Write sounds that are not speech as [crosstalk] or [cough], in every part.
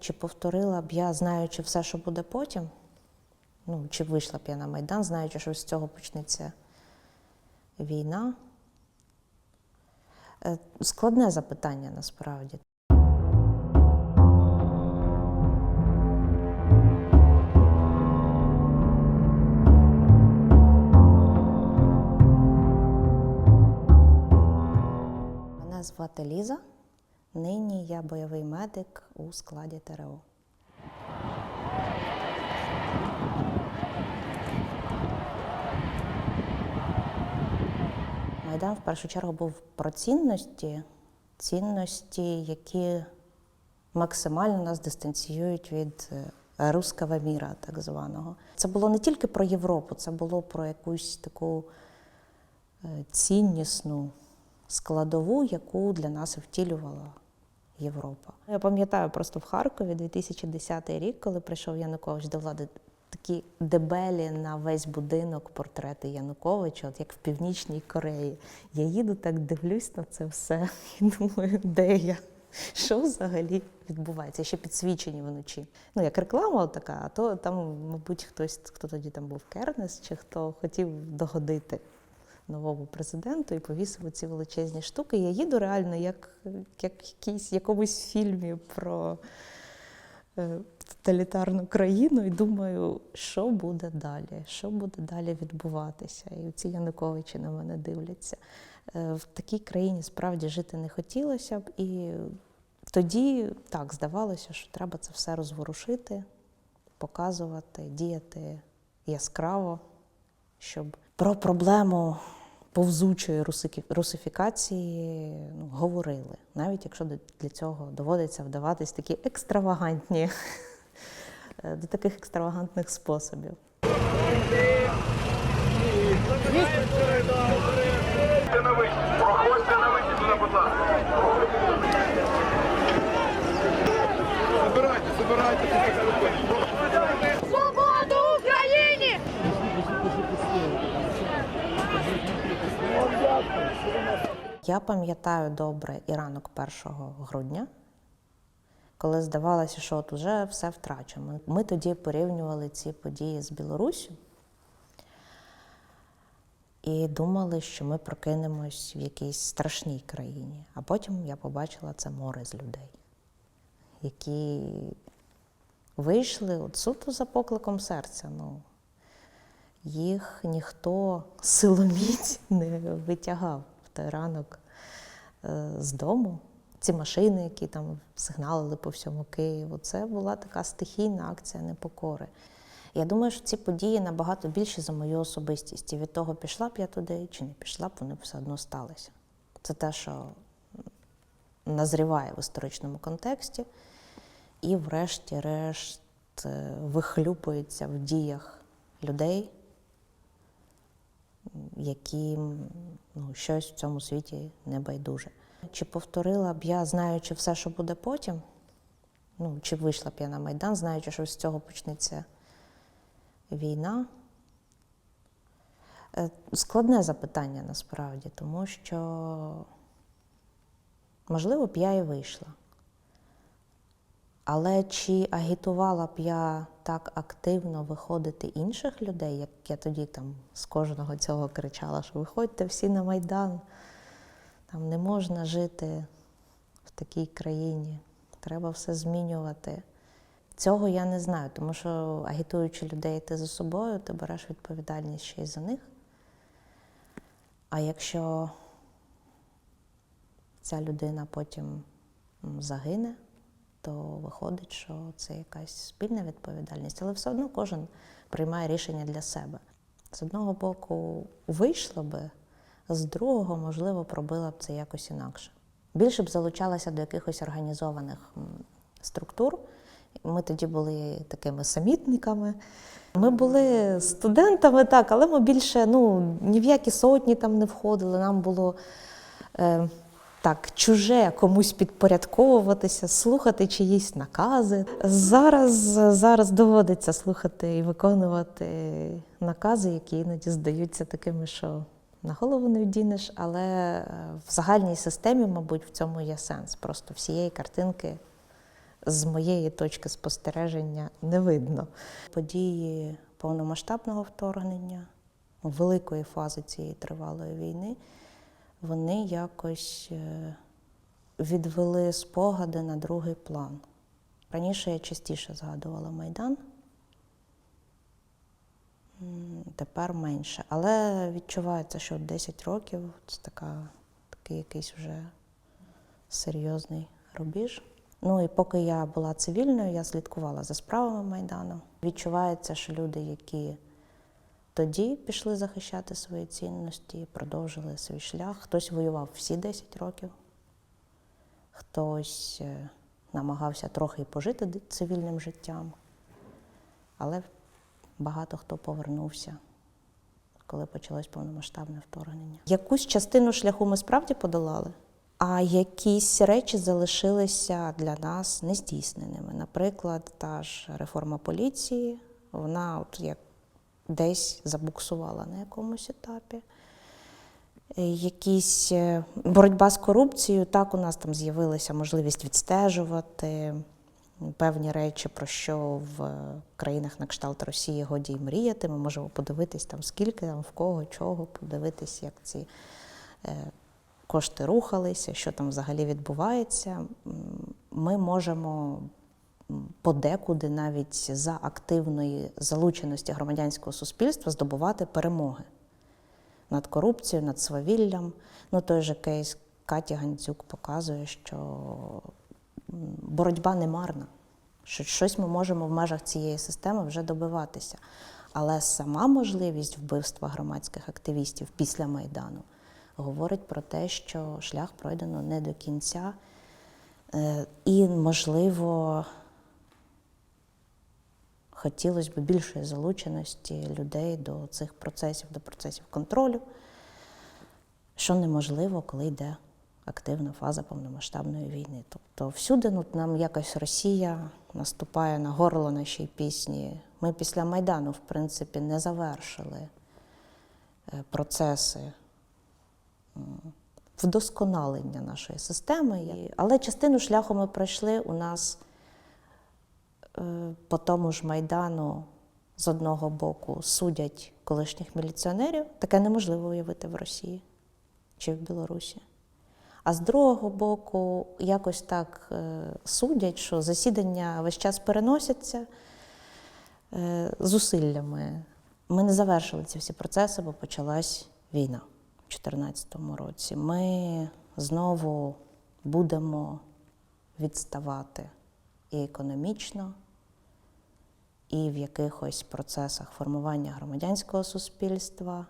Чи повторила б я, знаючи все, що буде потім? Ну, чи вийшла б я на Майдан, знаючи, що з цього почнеться війна? Е, Складне запитання насправді. Мене звати Ліза. Нині я бойовий медик у складі ТРО. Майдан в першу чергу був про цінності, цінності, які максимально нас дистанціюють від е, руского міра, так званого. Це було не тільки про Європу, це було про якусь таку е, ціннісну складову, яку для нас втілювала Європа. Я пам'ятаю просто в Харкові 2010 рік, коли прийшов Янукович до влади, такі дебелі на весь будинок портрети Януковича, от як в Північній Кореї. Я їду так дивлюсь на це все і думаю, де я? Що взагалі відбувається? Ще підсвічені вночі. Ну, як реклама така, а то там, мабуть, хтось, хто тоді там був Кернес, чи хто хотів догодити новому президенту і повісив ці величезні штуки. Я їду реально як, як в якійсь якомусь фільмі про е, тоталітарну країну і думаю, що буде далі, що буде далі відбуватися. І ці Януковичі на мене дивляться. Е, В такій країні справді жити не хотілося б. І тоді так здавалося, що треба це все розворушити, показувати, діяти яскраво, щоб про проблему повзучої русифікації ну, говорили, навіть якщо для цього доводиться вдаватись такі екстравагантні [laughs] е, до таких екстравагантних способів. Я пам'ятаю добре і ранок 1 грудня, коли здавалося, що от уже все втрачено. Ми тоді порівнювали ці події з Білоруссю і думали, що ми прокинемось в якійсь страшній країні. А потім я побачила це море з людей, які вийшли от суто за покликом серця. Ну, їх ніхто силоміць не витягав ранок е, з дому. Ці машини, які там сигналили по всьому Києву, це була така стихійна акція непокори. Я думаю, що ці події набагато більші за мою особистість. І від того, пішла б я туди чи не пішла б, вони все одно сталися. Це те, що назріває в історичному контексті, і, врешті-решт, е, вихлюпується в діях людей, яким ну, щось в цьому світі не байдуже. Чи повторила б я, знаючи все, що буде потім? Ну, чи вийшла б я на Майдан, знаючи, що з цього почнеться війна? Е, Складне запитання насправді, тому що, можливо, б я і вийшла. Але чи агітувала б я так активно виходити інших людей, як я тоді там з кожного цього кричала, що виходьте всі на Майдан, там не можна жити в такій країні, треба все змінювати. Цього я не знаю, тому що агітуючи людей йти за собою, ти береш відповідальність ще й за них. А якщо ця людина потім загине, то виходить, що це якась спільна відповідальність, але все одно кожен приймає рішення для себе. З одного боку, вийшло би, з другого, можливо, пробила б це якось інакше. Більше б залучалася до якихось організованих структур. Ми тоді були такими самітниками. Ми були студентами, так, але ми більше ну, ні в які сотні там не входили. Нам було е, так чуже комусь підпорядковуватися, слухати чиїсь накази. Зараз, зараз доводиться слухати і виконувати накази, які іноді здаються такими, що на голову не вдінеш, але е, в загальній системі, мабуть, в цьому є сенс. Просто всієї картинки з моєї точки спостереження не видно. Події повномасштабного вторгнення, великої фази цієї тривалої війни, вони якось е, відвели спогади на другий план. Раніше я частіше згадувала Майдан, тепер менше. Але відчувається, що 10 років це така, такий якийсь вже серйозний рубіж. Ну і поки я була цивільною, я слідкувала за справами Майдану. Відчувається, що люди, які тоді пішли захищати свої цінності, продовжили свій шлях. Хтось воював всі 10 років, хтось е, намагався трохи пожити цивільним життям, але багато хто повернувся, коли почалось повномасштабне вторгнення. Якусь частину шляху ми справді подолали, а якісь речі залишилися для нас нездійсненими. Наприклад, та ж реформа поліції, вона от як десь забуксувала на якомусь етапі. Е, Якісь е, боротьба з корупцією, так у нас там з'явилася можливість відстежувати певні речі, про що в країнах на кшталт Росії годі й мріяти. Ми можемо подивитись там, скільки там в кого, чого, подивитись, як ці е, кошти рухалися, що там взагалі відбувається. Ми можемо подекуди навіть за активної залученості громадянського суспільства здобувати перемоги над корупцією, над свавіллям. Ну, той же кейс Каті Гандзюк показує, що боротьба не марна, що щось ми можемо в межах цієї системи вже добиватися. Але сама можливість вбивства громадських активістів після Майдану говорить про те, що шлях пройдено не до кінця. Е, І, можливо, хотілося б більшої залученості людей до цих процесів, до процесів контролю, що неможливо, коли йде активна фаза повномасштабної війни. Тобто всюди ну, нам якось Росія наступає на горло нашій пісні. Ми після Майдану, в принципі, не завершили е, процеси вдосконалення нашої системи. Але частину шляху ми пройшли у нас по тому ж Майдану з одного боку судять колишніх міліціонерів, таке неможливо уявити в Росії чи в Білорусі. А з другого боку, якось так е, судять, що засідання весь час переносяться е, зусиллями. Ми не завершили ці всі процеси, бо почалась війна у 2014 році. Ми знову будемо відставати і економічно, і в якихось процесах формування громадянського суспільства,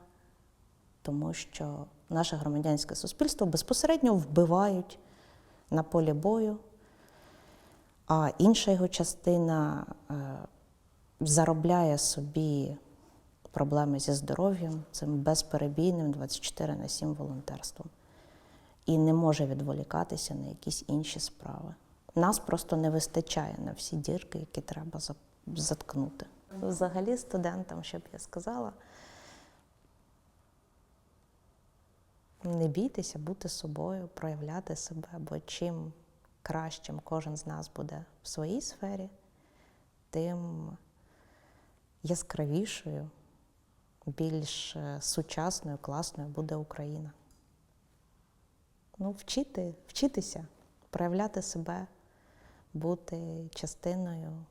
тому що наше громадянське суспільство безпосередньо вбивають на полі бою, а інша його частина е, заробляє собі проблеми зі здоров'ям цим безперебійним 24 на 7 волонтерством і не може відволікатися на якісь інші справи. Нас просто не вистачає на всі дірки, які треба за- заткнути. Взагалі, студентам, що б я сказала, не бійтеся бути собою, проявляти себе, бо чим кращим кожен з нас буде в своїй сфері, тим яскравішою, більш е, сучасною, класною буде Україна. Ну, вчити, вчитися, проявляти себе, бути частиною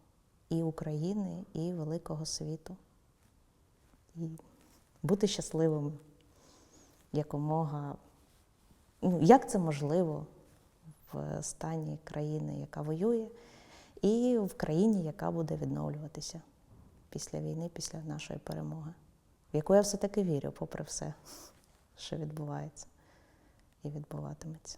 і України, і великого світу. І бути щасливим якомога. Ну, як це можливо в стані країни, яка воює, і в країні, яка буде відновлюватися після війни, після нашої перемоги, в яку я все-таки вірю, попри все, що відбувається і відбуватиметься.